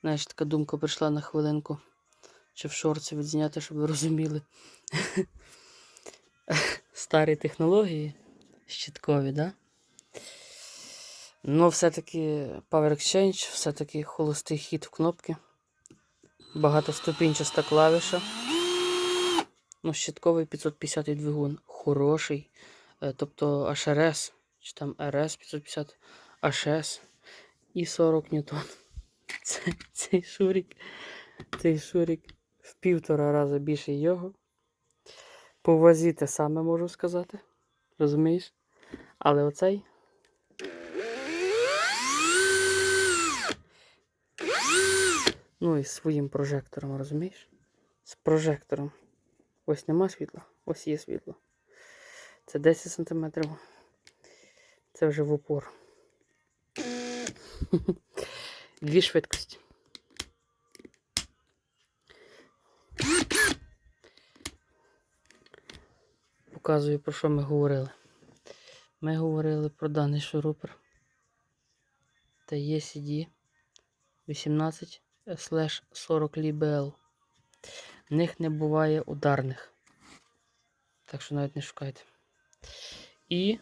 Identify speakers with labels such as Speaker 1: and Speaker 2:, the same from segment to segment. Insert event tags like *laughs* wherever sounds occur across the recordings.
Speaker 1: Знаєш, така думка прийшла на хвилинку. Чи в шорці відзняти, щоб ви розуміли. *laughs* Старі технології щиткові, да? Ну, все-таки Power Exchange, все-таки холостий хід в кнопки. Багатоступінчаста клавіша. Ну, щитковий 550 двигун. Хороший. Е, Тобто HRS, чи там RS 550, HS і 40 ньютон. *laughs* Це, цей шурік, цей шурік в півтора рази більше його. По вазі те саме можу сказати. Розумієш? Але оцей. Ну і своїм прожектором, розумієш? З прожектором. Ось нема світла, ось є світло. Це 10 см. Це вже в упор. *laughs* Дві швидкості. Показую, про що ми говорили. Ми говорили про даний шурупер. Та ECD 18 40 LBL. В них не буває ударних. Так що навіть не шукайте. І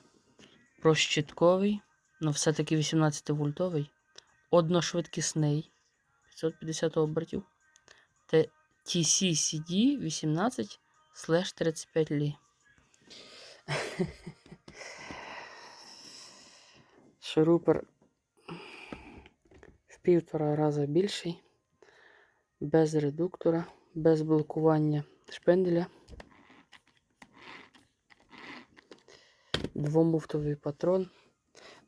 Speaker 1: прощитковий, ну все-таки 18 вольтовий, одношвидкісний 550 обертів. Та TCCD 18 35 лі. *laughs* Шурупер в півтора рази більший, без редуктора, без блокування шпенделя. Двомуфтовий патрон.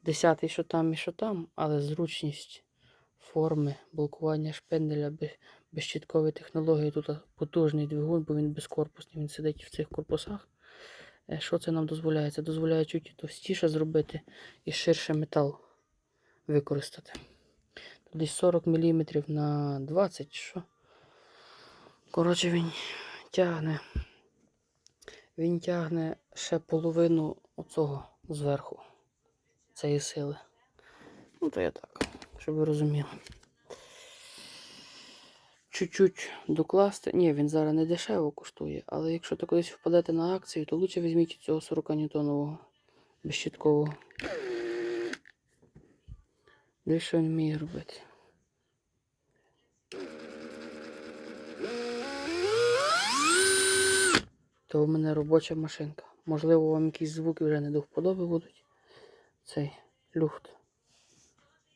Speaker 1: Десятий, що там і що там, але зручність форми блокування шпенделя без, чіткової технології. Тут потужний двигун, бо він безкорпусний, він сидить в цих корпусах. Е, Що це нам дозволяє? Це дозволяє чуть товстіше зробити і ширше метал використати. Тут десь 40 мм на 20, що. Коротше, він тягне. Він тягне ще половину оцього зверху цієї сили. Ну, то я так, щоб ви розуміли. Чуть-чуть докласти. Ні, він зараз не дешево коштує, але якщо то колись впадете на акцію, то лучше візьміть цього 40 ньютонового безщиткового. Дивись, що він вміє робити. То в мене робоча машинка. Можливо, вам якісь звуки вже не до вподоби будуть. Цей люфт.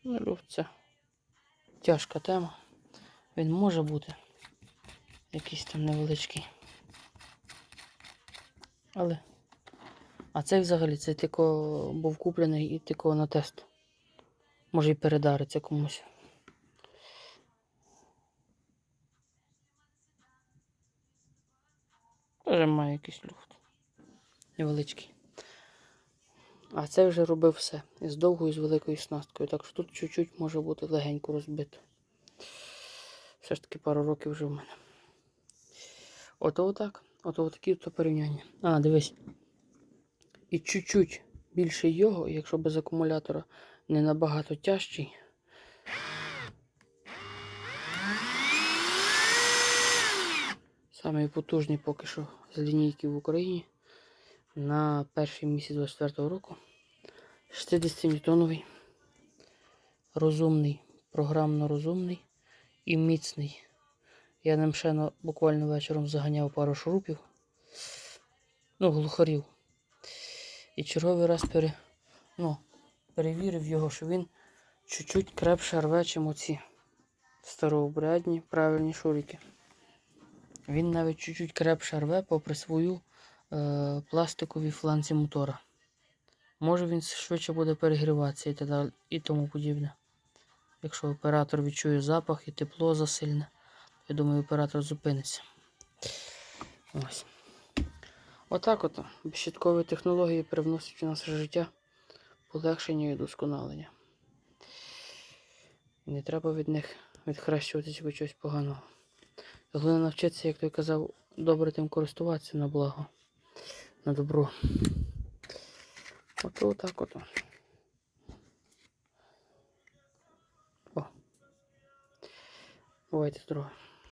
Speaker 1: Ну, люфт це тяжка тема. Він може бути якийсь там невеличкий. Але. А цей взагалі цей тільки був куплений і тільки на тест. Може і передариться комусь. Теж має якийсь люфт. Невеличкий. А це вже робив все. Із довгою, і з великою снасткою. Так що тут чуть-чуть може бути легенько розбито. Все ж таки пару років вже в мене. Ото отак. Ото такі то порівняння. А, дивись. І чуть-чуть більше його, якщо без акумулятора не набагато тяжчий. Самий потужний поки що з лінійки в Україні на перший місяць 24 року. 60 ньютоновий, розумний, програмно розумний і міцний. Я ним ще буквально вечором заганяв пару шурупів, ну, глухарів. І черговий раз пере, ну, перевірив його, що він чуть-чуть крепше рве, чим оці старообрядні правильні шурики. Він навіть чуть-чуть крепше рве попри свою е, пластикові фланці мотора. Може він швидше буде перегріватися і, і тому подібне. Якщо оператор відчує запах і тепло засильне, я думаю, оператор зупиниться. Ось. Отак от безщиткові технології привносять у наше життя полегшення і удосконалення. І не треба від них відхрещуватися від чогось поганого. Головне навчитися, як той казав, добре тим користуватися на благо, на добро. Ото отак ото. Бувайте здорові.